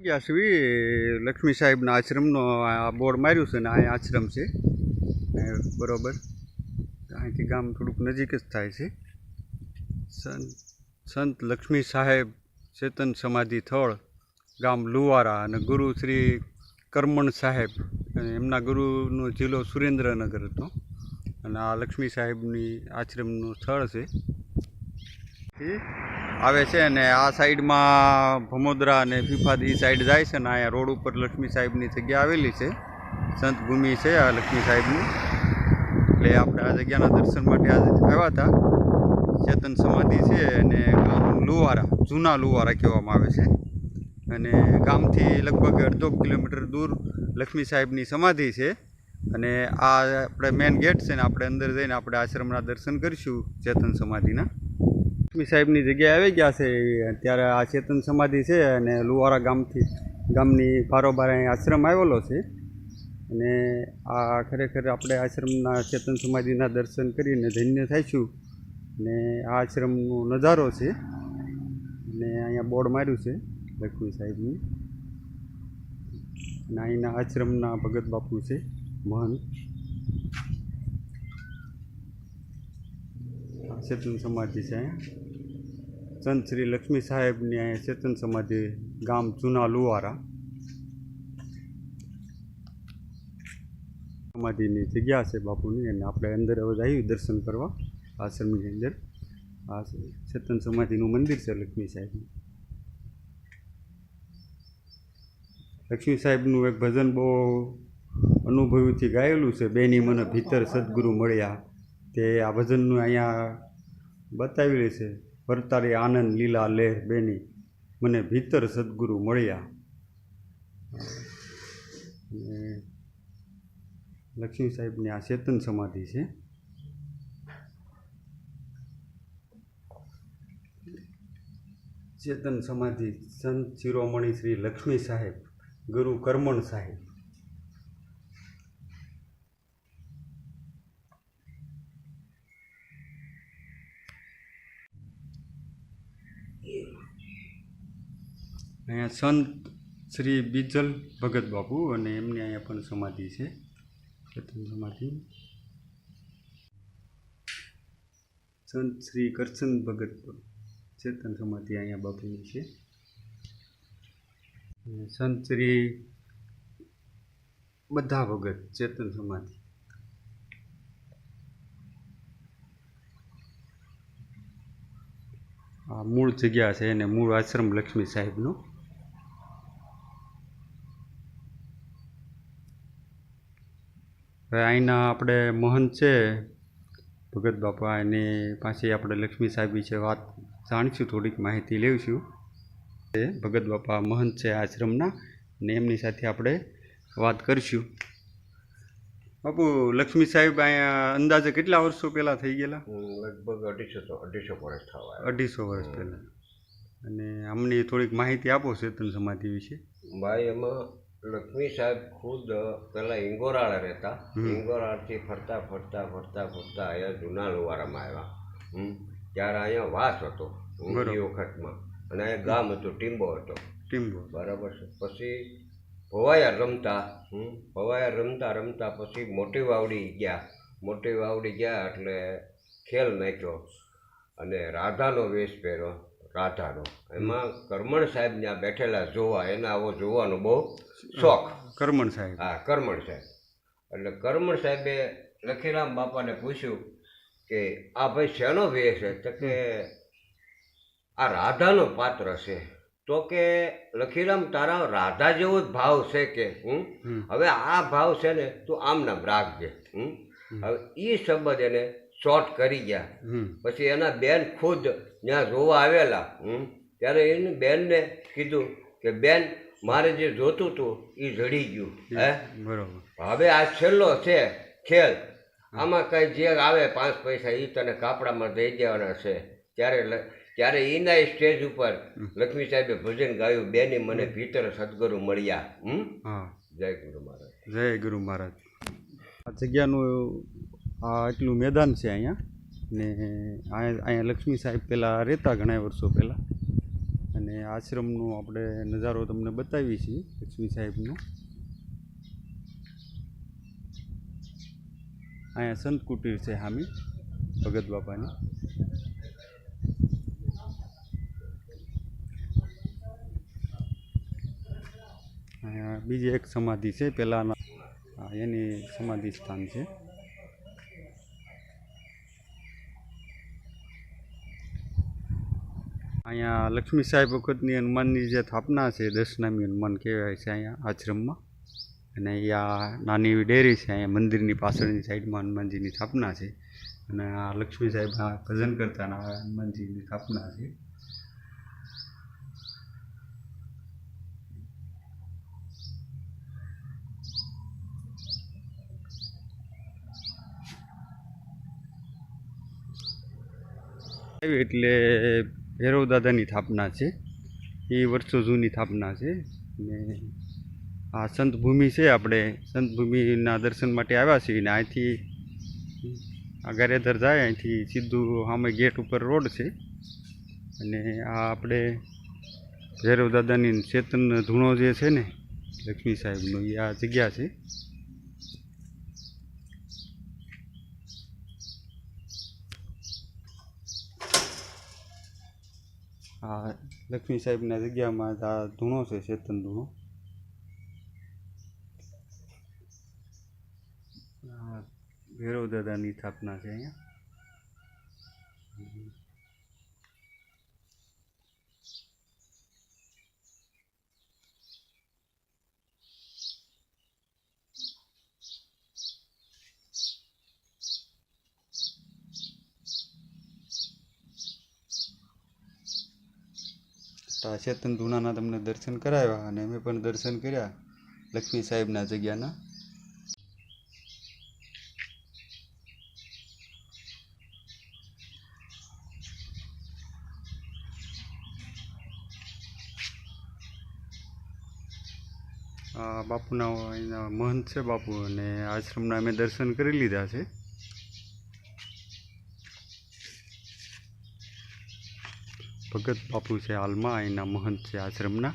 ગયા લક્ષ્મી સાહેબના આશ્રમનો આ બોર્ડ માર્યું છે ને આ આશ્રમ છે. બરોબર. અહીંથી ગામ થોડુંક નજીક જ થાય છે. સંત લક્ષ્મી સાહેબ ચેતન સમાધિ થળ ગામ લુવારા અને ગુરુ શ્રી કર્મણ સાહેબ એમના ગુરુનો જિલ્લો સુરેન્દ્રનગર હતો. અને આ લક્ષ્મી સાહેબની આશ્રમનું સ્થળ છે. આવે છે અને આ સાઈડમાં ભમોદરા અને ફીફાદ એ સાઈડ જાય છે ને અહીંયા રોડ ઉપર લક્ષ્મી સાહેબની જગ્યા આવેલી છે. સંત ભૂમિ છે આ લક્ષ્મી સાહેબની. એટલે આપણે આ જગ્યાના દર્શન માટે આજે આવ્યા હતા. ચેતન સમાધિ છે અને લુવારા, જૂના લુવારા કહેવામાં આવે છે. અને ગામથી લગભગ અડધો કિલોમીટર દૂર લક્ષ્મી સાહેબની સમાધિ છે. અને આ આપણે મેઇન ગેટ છે ને આપણે અંદર જઈને આપણે આશ્રમના દર્શન કરીશું ચેતન સમાધિના. લક્ષ્મી સાહેબની જગ્યાએ આવી ગયા છે. અત્યારે આ ચેતન સમાધિ છે અને લુવારા ગામથી, ગામની બારોબાર અહીં આશ્રમ આવેલો છે. અને આ ખરેખર આપણે આશ્રમના ચેતન સમાધિના દર્શન કરીને ધન્ય થઈશું. અને આ આશ્રમનો નજારો છે. અને અહીંયા બોર્ડ માર્યું છે લક્ષ્મી સાહેબનું. અને અહીંના આશ્રમના ભગત બાપુ છે, મહંત. ચેતન સમાધિ છે અહીંયા. સંત શ્રી લક્ષ્મી સાહેબની અહીંયા ચેતન સમાધિ ગામ જૂના લુવારા સમાધિની જગ્યા છે બાપુની અને આપણે અંદર હવે આવ્યું દર્શન કરવા, આશ્રમની અંદર. આ ચેતન સમાધિનું મંદિર છે લક્ષ્મી સાહેબનું. લક્ષ્મી સાહેબનું એક ભજન બહુ અનુભવીથી ગાયેલું છે, બેની મને ભીતર સદગુરુ મળ્યા. તે આ ભજનનું અહીંયા બતાવેલી છે. વર્તારી આનંદ, લીલા લહેર બેની મને ભીતર સદગુરુ મળ્યા. લક્ષ્મી સાહેબની આ ચેતન સમાધિ છે. ચેતન સમાધિ સંત શિરોમણી શ્રી લક્ષ્મી સાહેબ, ગુરુ કરમણ સાહેબ. અહીંયા સંત શ્રી બીજલ ભગત બાપુ અને એમની અહીંયા પણ સમાધિ છે. ચેતન સમાધિ. સંત શ્રી કરશન ભગત ચેતન સમાધિ અહીંયા બાપુની છે. સંત શ્રી બધા ભગત ચેતન સમાધિ. આ મૂળ જગ્યા છે અને મૂળ આશ્રમ લક્ષ્મી સાહેબનું. હવે અહીંના આપણે મહંત છે ભગત બાપા એની પાસે આપણે લક્ષ્મી સાહેબ વિશે વાત જાણીશું થોડીક માહિતી લેવીશું એ ભગત બાપા મહંત છે આશ્રમના ને એમની સાથે આપણે વાત કરીશું. બાપુ લક્ષ્મી સાહેબ અહીંયા અંદાજે કેટલા વર્ષો પહેલાં થઈ ગયેલા? લગભગ અઢીસો અઢીસો વર્ષ થવા અઢીસો વર્ષ પહેલાં. અને અમને થોડીક માહિતી આપો ચેતન સમાધિ વિશે. ભાઈ એમાં લક્ષ્મી સાહેબ ખુદ પેલા ઇંગોરાળા રહેતા. ઇંગોરાળથી ફરતા ફરતા ફરતા ફરતા અહીંયા જૂના લુવારામાં આવ્યા. હમ. ત્યારે અહીંયા વાસ હતો ઊંઘી એ વખતમાં. અને અહીંયા ગામ હતું ટીમ્બો હતો. ટીમ્બો. બરાબર છે. પછી ભવાયા રમતા હમ, ભવાયા રમતા રમતા પછી મોટી વાવડી ગયા. મોટી વાવડી ગયા એટલે ખેલ નાખ્યો અને રાધાનો વેશ પહેર્યો. રાધાનો. એમાં કરમણ સાહેબ ત્યાં બેઠેલા જોવા એને આવો જોવાનો બહુ શોખ. કરમણ સાહેબ. હા કરમણ સાહેબ. એટલે કરમણ સાહેબે લખીરામ બાપાને પૂછ્યું કે આ ભાઈ શેનો વે છે? તો કે આ રાધાનો પાત્ર છે. તો કે લખીરામ તારા રાધા જેવો જ ભાવ છે કે હું હવે આ ભાવ છે ને તું આમ નામ રાખજે હમ? હવે એ શબ્દ એને શોર્ટ કરી ગયા. પછી એના બેન ખુદ ત્યાં જોવા આવેલા હમ ત્યારે એની બેનને કીધું કે બેન મારે જે જોતું હતું એ જડી ગયું હે? બરોબર. હવે આ છેલ્લો છે ખેલ. આમાં કંઈ જે આવે પાંચ પૈસા એ તને કાપડામાં દઈ દેવાના છે. ત્યારે ત્યારે એના સ્ટેજ ઉપર લક્ષ્મી સાહેબે ભજન ગાયું બેની મને ભીતર સદગુરુ મળ્યા. હમ? જય ગુરુ મહારાજ. જય ગુરુ મહારાજ. આ જગ્યાનું આ એટલું મેદાન છે અહીંયા? ને અહીંયા લક્ષ્મી સાહેબ પહેલાં રહેતા ઘણા વર્ષો પહેલાં. અને આશ્રમનો આપણે નજારો તમને બતાવીએ છીએ, લક્ષ્મી સાહેબનો. અહીંયા સંત કુટીર છે હામી, ભગત બાપાની. બીજી એક સમાધિ છે પહેલાંના એની સમાધિ સ્થાન છે. અહીંયા લક્ષ્મી સાહેબ વખતની હનુમાનની જે સ્થાપના છે દશનામી હનુમાન કહેવાય છે અહીંયા આશ્રમમાં. અને અહીંયા નાની એવી ડેરી છે, અહીંયા મંદિરની પાછળની સાઈડમાં હનુમાનજીની સ્થાપના છે. અને આ લક્ષ્મી સાહેબ ભજન કરતાના હનુમાનજીની સ્થાપના છે. એટલે ભૈરવ દાદાની સ્થાપના છે. એ વર્ષો જૂની સ્થાપના છે. ને આ સંત ભૂમિ છે, આપણે સંત ભૂમિના દર્શન માટે આવ્યા છીએ ને અહીંથી આ ગારેધર જાય, અહીંથી સીધું સામે ગેટ ઉપર રોડ છે. અને આ આપણે ભૈરવ દાદાની ચેતન ધૂણો જે છે ને, લક્ષ્મી સાહેબનો, એ આ જગ્યા છે. આ લક્ષ્મી સાહેબના જગ્યામાં આ ધૂણો છે ચેતન ધૂણો. ભૈરવ દાદાની સ્થાપના છે અહીંયા. તો આ ચેતન ધૂણાના તમને દર્શન કરાવ્યા અને અમે પણ દર્શન કર્યા લક્ષ્મી સાહેબના જગ્યાના. બાપુના મહંત છે બાપુ અને આશ્રમના અમે દર્શન કરી લીધા છે. ભગત બાપુ છે હાલમાં એના મહંત છે આશ્રમના.